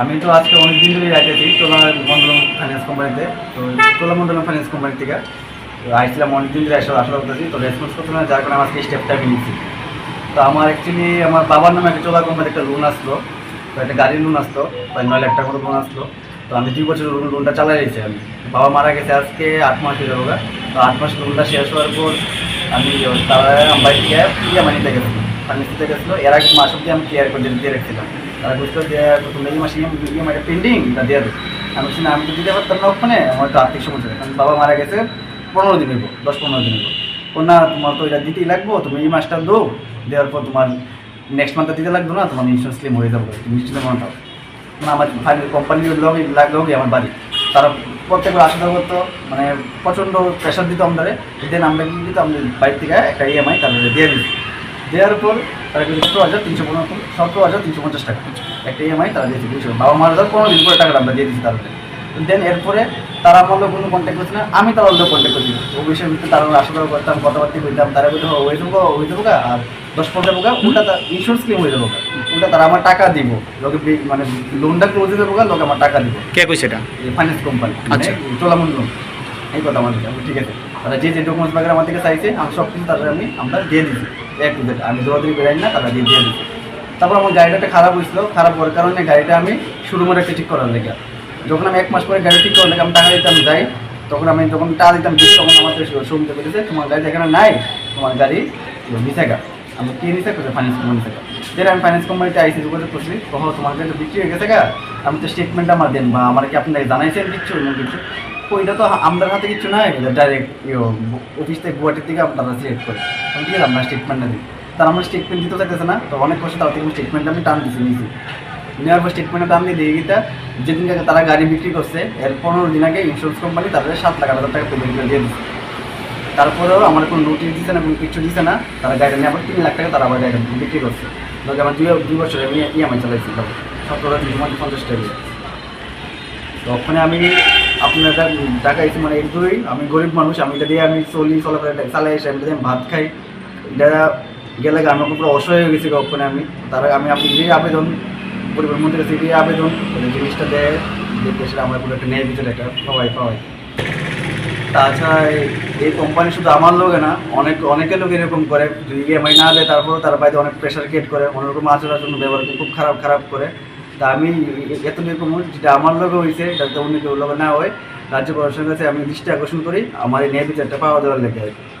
আমি তো আজকে অনেক দিন ধরে যাইতেছি চোলা মন্ডলম ফাইন্যান্স কোম্পানিতে তো চোলা মন্ডলম ফাইন্যান্স কোম্পানি থেকে। তো আইছিলাম অনেক দিন ধরে আসলে আসলে করতেছি। তো রেসপন্স করতে না, যার কারণে আমার আজকে স্টেপটা আমি তো আমার অ্যাকচুয়ালি আমার বাবার নামে একটা চোলা কোম্পানির একটা লোন আসলো। তো একটা গাড়ির লোন আসতো প্রায় নয় লাখ টাকার মতো লোন আসলো। তো আমি দুই বছর লোন লোনটা চালাই রয়েছি আমি। বাবা মারা গেছে আজকে আট মাস হয়ে যাব। তো আট মাস লোনটা শেষ হওয়ার পর আমি তারা বাড়ি থেকে ইএমআই নিতে গেছিলাম ফার্মেসি থেকে গেছিল এর আগে মাস অব্দি আমি কেয়ার করে দিয়ে রেখেছিলাম। তারা বুঝতো যে তুমি এই মাসে ইএমআইটা পেন্ডিং তা দিয়ে দেবে। আমি বলছি, না, আমি তো দিতে পারতাম না ওখানে, আমার তো আর্থিক সমস্যা। কারণ বাবা মারা গেছে পনেরো দিন হইব, দশ পনেরো দিন হইব। ও, না, তোমার তো এটা দিতেই লাগবো, তুমি এই মাসটা দো দেওয়ার পর তোমার নেক্সট মান্থে দিতে লাগবে না, তোমার ইন্স্যুরেন্স ক্লেম হয়ে যাবে। তুমি নিশ্চিত মনে থাকো। মানে আমার ফাইনাল কোম্পানির লগে লাগলেও আমার বাড়ি। তারা প্রত্যেকবার আশা করতো মানে প্রচণ্ড প্রেশার দিত আমাদের। দেন আমরা কি দিত আমাদের বাড়ি থেকে একটা ইএমআই তাদের দিয়ে দিত দেওয়ার পর তারা কিন্তু সতেরো হাজার তিনশো পনেরো সতেরো হাজার তিনশো পঞ্চাশ টাকা। একটা ইএমআই তারা দিয়েছে বুঝছ বাবা মারা যাওয়ার পনেরো দিন পরে টাকাটা আমরা দিয়ে দিচ্ছি তাদের দেন এরপরে তারা লোক কোনো কন্ট্যাক্ট করছে না। আমি তারা লোক কন্ট্যাক্ট করছি। ও বিষয়ের ভিত্তিতে তারা আশা করা করতাম কথাবার্তা কইতাম তারা বলতে ওই দেবো ওই দেবো আর দশ পনেরো গা, ওটা তার ইন্স্যুরেন্স ক্লেম হয়ে যাব। ওটা তারা আমার টাকা দিব। লোকে মানে লোনটা ক্লোজ গা, লোকে আমার টাকা দিব। কে কইছে এটা? ফাইন্যান্স কোম্পানি আচ্ছা। লোন এই কথা আমার ঠিক আছে। তারা যে যে ডকুমেন্টস বাগের আমার থেকে চাইছে আমি সব কিছু তাদের আমি আমরা দিয়ে দিচ্ছি এক টু জেড আমি দৌড়াদৌড়ি বেরাই না তারা দিয়ে দিয়ে তারপর আমার গাড়িটা খারাপ হয়েছিল, খারাপ হওয়ার কারণে গাড়িটা আমি শোরুমের একটা ঠিক করার লেগে। যখন আমি এক মাস পরে গাড়ি ঠিক করার লেগে, আমি টাকা দিতাম, যাই। তখন আমি যখন টাকা দিতাম তখন শোরুম থেকে বলেছে, তোমার গাড়ি এখানে নাই, তোমার গাড়ি নিচেগা আমি কি নিচে করছে ফাইন্যান্স কোম্পানি থেকে যেটা আমি ফাইন্যান্স কোম্পানিতে আইসি যোগাযোগ করছি কখন তোমার তো বিক্রি হয়ে গেছে গা। আমি তো স্টেটমেন্ট আমার দেন বা আমার কি আপনাকে জানাইছেন কিছু অন্য কিছু? ওইটা তো আমাদের হাতে কিছু নাই ডাইরেক্ট অফিস থেকে গুয়াহাটির থেকে আপনারা সিলেক্ট করে ঠিক আছে আপনার স্টেটমেন্টটা দিই তার আমার স্টেটমেন্ট দিতে চাইতেছে না, তো অনেক কষ্ট তার থেকে স্টেটমেন্ট আমি টান দিচ্ছি নিয়েছি নেওয়ার পর স্টেটমেন্টটা টান দিয়ে দিয়ে যেদিন তারা গাড়ি বিক্রি করছে, এর পনেরো দিন আগে ইন্স্যুরেন্স কোম্পানি তাদের সাত লাখ হাজার টাকা পেমেন্ট করে দিয়ে দিচ্ছে তারপরেও আমার কোনো নোটিশ দিচ্ছে না, কোনো কিছু দিচ্ছে না, তারা গাড়িটা নিয়ে আবার তিন লাখ টাকা তারা আবার গাড়িটা বিক্রি করছে। লোক আমার দুই দুই বছর আমি ইএমআই চালাইছি সতেরো হাজার পঞ্চাশ টাকা দিয়ে। তো আমি আপনার টাকা এসে মানে একদমই আমি গরিব মানুষ, আমি এটা দিয়ে আমি চলি, চলাফেরা চালাই এসে আমি দিয়ে ভাত খাই। এটা গেলে আমি পুরো অসহায় হয়ে গেছি ওখানে আমি। তারা, আমি আপনি যে আবেদন পরিবার মন্ত্রীর যে আবেদন জিনিসটা দেয় দেখে সেটা আমার পুরো একটা ন্যায় বিচার একটা পাওয়াই পাওয়াই তাছাড়া এই- কোম্পানি শুধু আমার লোকে না, অনেক, অনেকের লোক এরকম করে, যদি ইএমআই না দেয় তারপরেও তার বাইরে অনেক প্রেশার ক্রিয়েট করে, অন্যরকম আচরণের জন্য ব্যবহার খুব খারাপ খারাপ করে। আমি এত মূল যেটা আমার লোকে হয়েছে যাতে অন্য কেউ লোক না হয়, রাজ্য প্রশাসনের কাছে আমি দৃষ্টি আকর্ষণ করি, আমার এই ন্যায় বিচারটা পাওয়া দেওয়ার লেগে।